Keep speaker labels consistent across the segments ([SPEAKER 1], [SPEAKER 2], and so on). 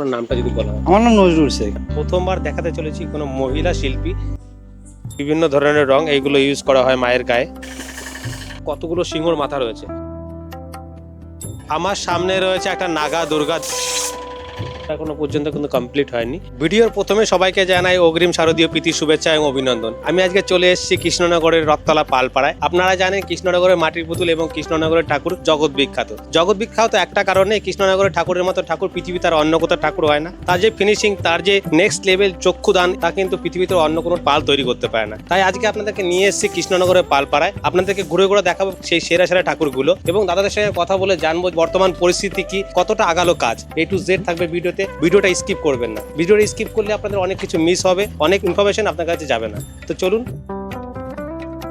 [SPEAKER 1] আপনার নামটা যদি বলা হয়
[SPEAKER 2] আমার নাম নজরুল শেখ।
[SPEAKER 1] প্রথমবার দেখাতে চলেছি কোনো মহিলা শিল্পী। বিভিন্ন ধরনের রং এইগুলো ইউজ করা হয় মায়ের গায়ে। কতগুলো সিংহর মাথা রয়েছে? আমার সামনে রয়েছে একটা নাগা দুর্গা। এখনও পর্যন্ত কিন্তু কমপ্লিট হয়নি। ভিডিওর প্রথমে সবাইকে জানাই অগ্রিম শারদীয় প্রীতি শুভেচ্ছা এবং অভিনন্দন। আমি আজকে চলে এসেছি কৃষ্ণনগরের রথতলা পালপাড়ায়। আপনারা জানেন কৃষ্ণনগরের মাটির পুতুল এবং কৃষ্ণনগরের ঠাকুর জগৎ বিখ্যাত। জগৎ বিখ্যাত একটা কারণে কৃষ্ণনগরের ঠাকুরের মতো ঠাকুর পৃথিবীতে আর অন্য কোথাও ঠাকুর হয় না। তার যে ফিনিশিং তার যে নেক্সট লেভেল চক্ষুদান, তা কিন্তু পৃথিবীতে অন্য কোনো পাল তৈরি করতে পারে না। তাই আজকে আপনাদেরকে নিয়ে এসেছি কৃষ্ণনগরের পালপাড়ায়। আপনাদেরকে ঘুরে ঘুরে দেখাবো সেই সেরা সেরা ঠাকুরগুলো এবং দাদাদের সঙ্গে কথা বলে জানব বর্তমান পরিস্থিতি কি, কতটা আগালো কাজ। এ টু জেড থাকবে ভিডিওতে, ভিডিওটা স্কিপ করবেন না। ভিডিওটা স্কিপ করলে আপনাদের অনেক কিছু মিস হবে, অনেক ইনফরমেশন আপনার কাছে যাবে না। তো চলুন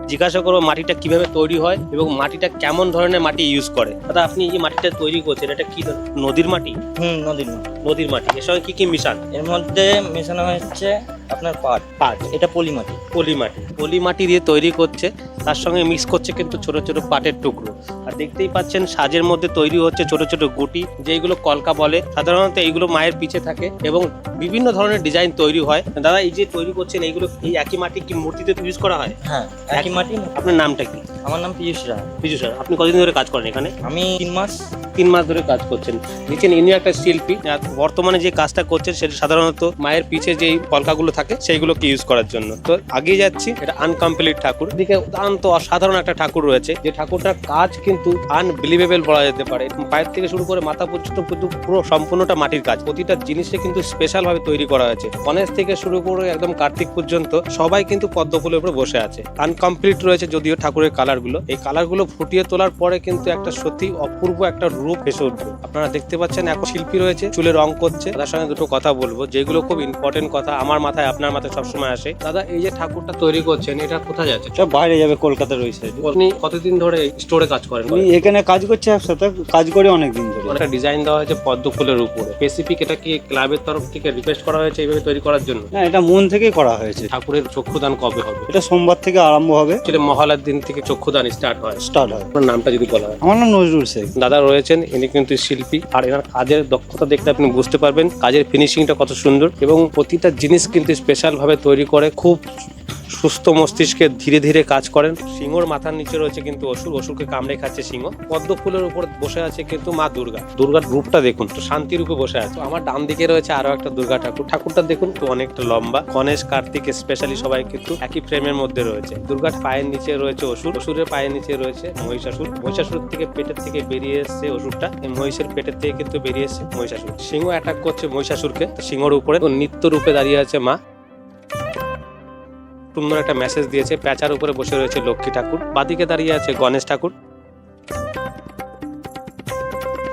[SPEAKER 1] জিজ্ঞাসা করব মাটিটা কীভাবে তৈরি হয় এবং মাটিটা কেমন ধরনের মাটি ইউজ করে। দাদা আপনি এই মাটিটা তৈরি করছেন এটা কি নদীর মাটি?
[SPEAKER 2] হুম নদীর মাঠ।
[SPEAKER 1] নদীর মাটি। এর সঙ্গে কি কি মিশান?
[SPEAKER 2] এর মধ্যে মেশানো হচ্ছে আপনার পাট।
[SPEAKER 1] পাট।
[SPEAKER 2] এটা পলি মাটি
[SPEAKER 1] পলি মাটি পলি মাটি দিয়ে তৈরি করছে তার সঙ্গে মিক্স করছে কিন্তু ছোট ছোট পাটের টুকরো। আর দেখতেই পাচ্ছেন সাজের মধ্যে তৈরি হচ্ছে ছোট ছোট গুটি যেগুলো কলকা বলে। সাধারণত এইগুলো মায়ের পিছে থাকে এবং বিভিন্ন ধরনের ডিজাইন তৈরি হয়। দাদা এই যে তৈরি করছেন এইগুলো এই একই মাটি কি মূর্তিতে ইউজ করা হয়?
[SPEAKER 2] হ্যাঁ একই
[SPEAKER 1] আপনার নামটা কি?
[SPEAKER 2] আমার নাম পীযুষ রায়।
[SPEAKER 1] পীযুষ রায়। আপনি কতদিন ধরে কাজ করেন এখানে?
[SPEAKER 2] আমি তিন মাস
[SPEAKER 1] তিন মাস ধরে কাজ করছেন। নিচেন ইনি একটা শিল্পী। আর বর্তমানে যে কাজটা করছেন, সেটা সাধারণত মায়ের পিছে যেই কলকাগুলো থাকে, সেইগুলোকে ইউজ করার জন্য। তো আগিয়ে যাচ্ছি, এটা আনকমপ্লিট ঠাকুর। এদিকে অত্যন্ত অসাধারণ একটা ঠাকুর রয়েছে। যে ঠাকুরটার কাজ কিন্তু আনবিলিভেবল বলা যেতে পারে। পায়ের থেকে শুরু করে মাথা পর্যন্ত কিন্তু পুরো সম্পূর্ণটা মাটির কাজ। প্রতিটা জিনিসে কিন্তু স্পেশাল ভাবে তৈরি করা হয়েছে। গণেশ থেকে শুরু করে একদম কার্তিক পর্যন্ত সবাই কিন্তু পদ্ম ফুলের উপরে বসে আছে। আনকমপ্লিট রয়েছে যদিও ঠাকুরের কালারগুলো এই কালারগুলো ফুটিয়ে তোলার পরে কিন্তু একটা সত্যি অপূর্ব একটা রূপ এসে উঠবে আপনারা দেখতে পাচ্ছেন এখন শিল্পী রয়েছে চুলে রং করছে। তার সঙ্গে দুটো কথা বলব যেগুলো খুব ইম্পর্টেন্ট কথা আমার মাথায় আপনার মাথায় সবসময় আসে। দাদা এই যে ঠাকুরটা তৈরি করছেন এটা কোথায় যাচ্ছে?
[SPEAKER 2] সব বাইরে যাবে কলকাতার ওই সাইডে
[SPEAKER 1] আপনি কতদিন ধরে স্টোরে কাজ করেন?
[SPEAKER 2] আমি এখানে কাজ করছি একসাথে কাজ করে অনেক দিন ধরে।
[SPEAKER 1] একটা ডিজাইন দেওয়া হয়েছে পদ্ম ফুলের উপরে। স্পেসিফিক এটা কি ক্লাবের তরফ থেকে রিকোয়েস্ট করা হয়েছে এইভাবে তৈরি করার জন্য?
[SPEAKER 2] না এটা মন থেকেই করা হয়েছে।
[SPEAKER 1] ঠাকুরের চক্ষুদান কবে হবে?
[SPEAKER 2] এটা সোমবার থেকে আরম্ভ হবে।
[SPEAKER 1] সেটা মহালার দিন থেকে চক্ষুদান স্টার্ট হয়।
[SPEAKER 2] স্টার্ট হয়।
[SPEAKER 1] আপনার নামটা যদি বলা হয়।
[SPEAKER 2] আমার নাম নজরুল শেখ।
[SPEAKER 1] দাদা রয়েছেন ইনি কিন্তু শিল্পী। আর এনার কাজের দক্ষতা দেখতে আপনি বুঝতে পারবেন, কাজের ফিনিশিংটা কত সুন্দর এবং প্রতিটা জিনিস কিন্তু স্পেশাল ভাবে তৈরি করে, খুব সুস্থ মস্তিষ্কে ধীরে ধীরে কাজ করেন। সিংহর মাথার নিচে রয়েছে কিন্তু অসুর, অসুরকে কামড়ে খাচ্ছে সিংহ। পদ্ম ফুলের উপর বসে আছে কিন্তু মা দুর্গা। দুর্গার রূপটা দেখুন, তো শান্তি রূপে বসে আছে। আমার ডান দিকে রয়েছে আরও একটা দুর্গা ঠাকুর। ঠাকুরটা দেখুন, তো অনেকটা লম্বা। গণেশ, কার্তিক স্পেশালি সবাই কিন্তু একই ফ্রেমের মধ্যে রয়েছে। দুর্গার পায়ের নিচে রয়েছে অসুর, অসুরের পায়ের নিচে রয়েছে মহিষাসুর। মহিষাসুর থেকে পেটের থেকে বেরিয়ে এসছে অসুরটা। মহিষের পেটের থেকে কিন্তু বেরিয়ে এসছে মহিষাসুর। সিংহ অ্যাটাক করছে মহিষাসুরকে। সিংহর উপরে নিত্য রূপে দাঁড়িয়ে আছে মা। সুন্দর একটা মেসেজ দিয়েছে প্যাচার উপরে বসে রয়েছে লক্ষ্মী ঠাকুর। বাদিকে দাঁড়িয়ে আছে গণেশ ঠাকুর।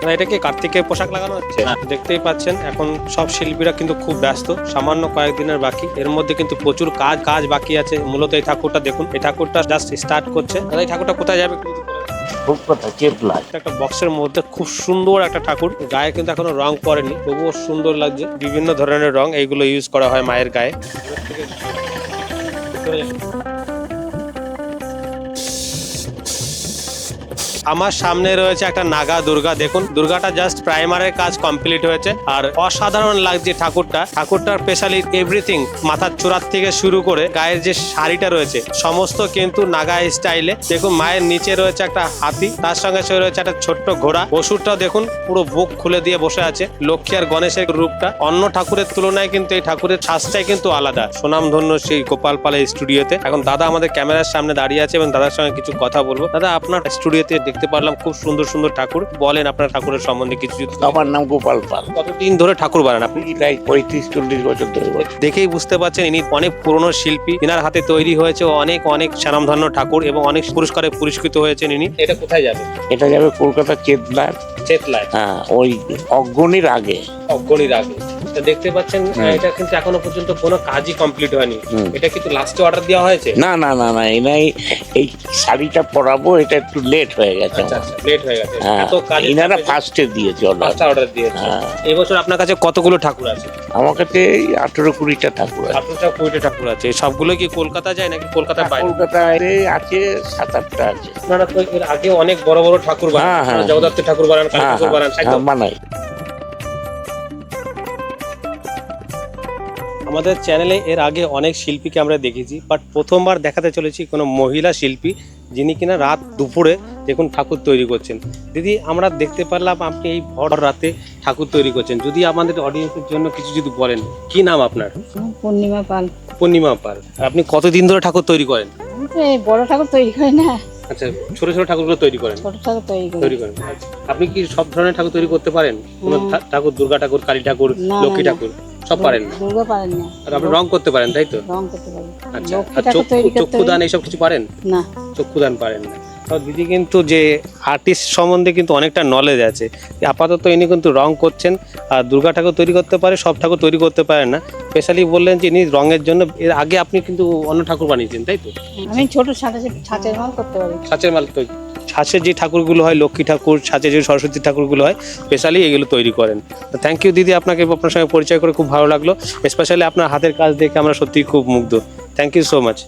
[SPEAKER 1] না, এটা কি কার্তিকের পোশাক লাগানো হচ্ছে? দেখতেই পাচ্ছেন এখন সব শিল্পীরা কিন্তু খুব ব্যস্ত। সামান্য কয়েকদিনের বাকি। এর মধ্যে কিন্তু প্রচুর কাজ কাজ বাকি আছে। মূলত এই ঠাকুরটা দেখুন এই ঠাকুরটা জাস্ট স্টার্ট করছে। এই ঠাকুরটা কোথায় যাবে? একটু যদি বলেন।
[SPEAKER 3] খুব কথা চেপলা
[SPEAKER 1] একটা বক্সের মধ্যে খুব সুন্দর একটা ঠাকুর। গায়ে কিন্তু এখনও রং পড়েনি তবুও সুন্দর লাগছে। বিভিন্ন ধরনের রং এইগুলো ইউজ করা হয় মায়ের গায়ে। സുരേഷ് আমার সামনে রয়েছে একটা নাগা দুর্গা। দেখুন, দুর্গাটা জাস্ট প্রাইমারের কাজ কমপ্লিট হয়েছে। আর অসাধারণ লাগছে ঠাকুরটা। ঠাকুরটার স্পেশালি এভরিথিং মাথার চূড়ার থেকে শুরু করে গায়ের যে শাড়িটা রয়েছে, সমস্ত কিন্তু নাগা স্টাইলে দেখুন, মায়ের নিচে রয়েছে একটা হাতি, তার সঙ্গে সঙ্গে রয়েছে একটা ছোট্ট ঘোড়া। অসুরটাও দেখুন, পুরো বুক খুলে দিয়ে বসে আছে। লক্ষ্মী আর গণেশের রূপটা। অন্য ঠাকুরের তুলনায় কিন্তু এই ঠাকুরের শ্বাসটাই কিন্তু আলাদা। সুনামধন্য সেই গোপাল পালের স্টুডিওতে এখন দাদা আমাদের ক্যামেরার সামনে দাঁড়িয়ে আছে এবং দাদার সঙ্গে কিছু কথা বলব। দাদা, আপনার স্টুডিওতে দেখতে পারলাম খুব সুন্দর সুন্দর ঠাকুর। বলেন আপনার ঠাকুরের সম্বন্ধে কিছু
[SPEAKER 3] আমার নাম গোপাল পাল।
[SPEAKER 1] কতদিন ধরে ঠাকুর বানান আপনি?
[SPEAKER 3] প্রায় পঁয়ত্রিশ চল্লিশ বছর ধরে
[SPEAKER 1] দেখেই বুঝতে পারছেন ইনি অনেক পুরনো শিল্পী। ইনার হাতে তৈরি হয়েছে অনেক অনেক স্বনামধন্য ঠাকুর এবং অনেক পুরস্কারে পুরস্কৃত হয়েছেন ইনি। এটা কোথায় যাবে?
[SPEAKER 3] এটা যাবে কলকাতা চেতলার।
[SPEAKER 1] চেতলায়।
[SPEAKER 3] হ্যাঁ ওই অগ্রণীর আগে।
[SPEAKER 1] অগ্রণীর আগে। দেখতে পাচ্ছেন এটা কিন্তু এখনও পর্যন্ত কোনো কাজই কমপ্লিট হয়নি। এটা কিন্তু লাস্টে অর্ডার দেওয়া হয়েছে?
[SPEAKER 3] না না না না এনাই এই শাড়িটা পরাবো এটা একটু লেট হয়ে গেছে।
[SPEAKER 1] আচ্ছা
[SPEAKER 3] আমার।
[SPEAKER 1] আচ্ছা লেট হয়ে গেছে।
[SPEAKER 3] হ্যাঁ
[SPEAKER 1] কাজ
[SPEAKER 3] এনারা ফার্স্টে দিয়েছে অর্ডার
[SPEAKER 1] ফার্স্ট অর্ডার দিয়েছে।
[SPEAKER 3] হ্যাঁ।
[SPEAKER 1] এই বছর আপনার কাছে কতগুলো ঠাকুর আছে?
[SPEAKER 3] আমার কাছে এই আঠেরো কুড়িটা ঠাকুর আছে।
[SPEAKER 1] আপনার কুড়িটা ঠাকুর আছে। সবগুলো কি কলকাতা যায় নাকি কলকাতার বাইরে?
[SPEAKER 3] কলকাতায় আছে সাত আটটা আছে।
[SPEAKER 1] আপনারা তো এর আগে অনেক বড় বড় ঠাকুর বানান।
[SPEAKER 3] হ্যাঁ, হ্যাঁ।
[SPEAKER 1] জগদ্ধাত্রী ঠাকুর বানান
[SPEAKER 3] হ্যাঁ
[SPEAKER 1] ঠাকুর বানান তো
[SPEAKER 3] হ্যাঁ বানাই।
[SPEAKER 1] আমাদের চ্যানেলে এর আগে অনেক শিল্পীকে আমরা দেখেছি বাট প্রথমবার দেখাতে চলেছি কোনো মহিলা শিল্পী যিনি কিনা রাত দুপুরে দেখুন ঠাকুর তৈরি করছেন। দিদি আমরা দেখতে পারলাম আপনি এই ভর রাতে ঠাকুর তৈরি করছেন। যদি আমাদের অডিয়েন্সের জন্য কিছু যদি বলেন কি নাম আপনার?
[SPEAKER 4] পূর্ণিমা পাল।
[SPEAKER 1] পূর্ণিমা পাল। আপনি কতদিন ধরে ঠাকুর তৈরি করেন?
[SPEAKER 4] বড় ঠাকুর তৈরি করি না।
[SPEAKER 1] আচ্ছা ছোট ছোট ঠাকুরগুলো তৈরি করেন।
[SPEAKER 4] ছোট ঠাকুর তৈরি করি।
[SPEAKER 1] তৈরি করেন। আচ্ছা। আপনি কি সব ধরনের ঠাকুর তৈরি করতে পারেন? কোনো ঠাকুর দুর্গা ঠাকুর কালী ঠাকুর লক্ষ্মী ঠাকুর? সব পারেন না?
[SPEAKER 4] দুর্গা পারেন না।
[SPEAKER 1] আর আপনি রং করতে পারেন তাই তো?
[SPEAKER 4] রং করতে পারি
[SPEAKER 1] আচ্ছা আর চক্ষু চক্ষুদান এইসব কিছু পারেন?
[SPEAKER 4] না।
[SPEAKER 1] চক্ষুদান পারেন না। দিদি কিন্তু যে আর্টিস্ট সম্বন্ধে কিন্তু অনেকটা নলেজ আছে। আপাতত ইনি কিন্তু রং করছেন আর দুর্গা ঠাকুর তৈরি করতে পারে সব ঠাকুর তৈরি করতে পারেন না। স্পেশালি বললেন যে ইনি রঙের জন্য এর আগে আপনি কিন্তু অন্য ঠাকুর বানিয়েছেন তাই তো?
[SPEAKER 4] আমি ছোট ছাঁচের মাল করতে পারি।
[SPEAKER 1] ছাঁচের মাল তৈরি ছাঁচের যে ঠাকুরগুলো হয়, লক্ষ্মী ঠাকুর ছাঁচের যে সরস্বতী ঠাকুরগুলো হয় স্পেশালি এগুলো তৈরি করেন। তো থ্যাংক ইউ দিদি, আপনাকে আপনার সঙ্গে পরিচয় করে খুব ভালো লাগল স্পেশালি আপনার হাতের কাজ দেখে আমরা সত্যিই খুব মুগ্ধ। Thank you so much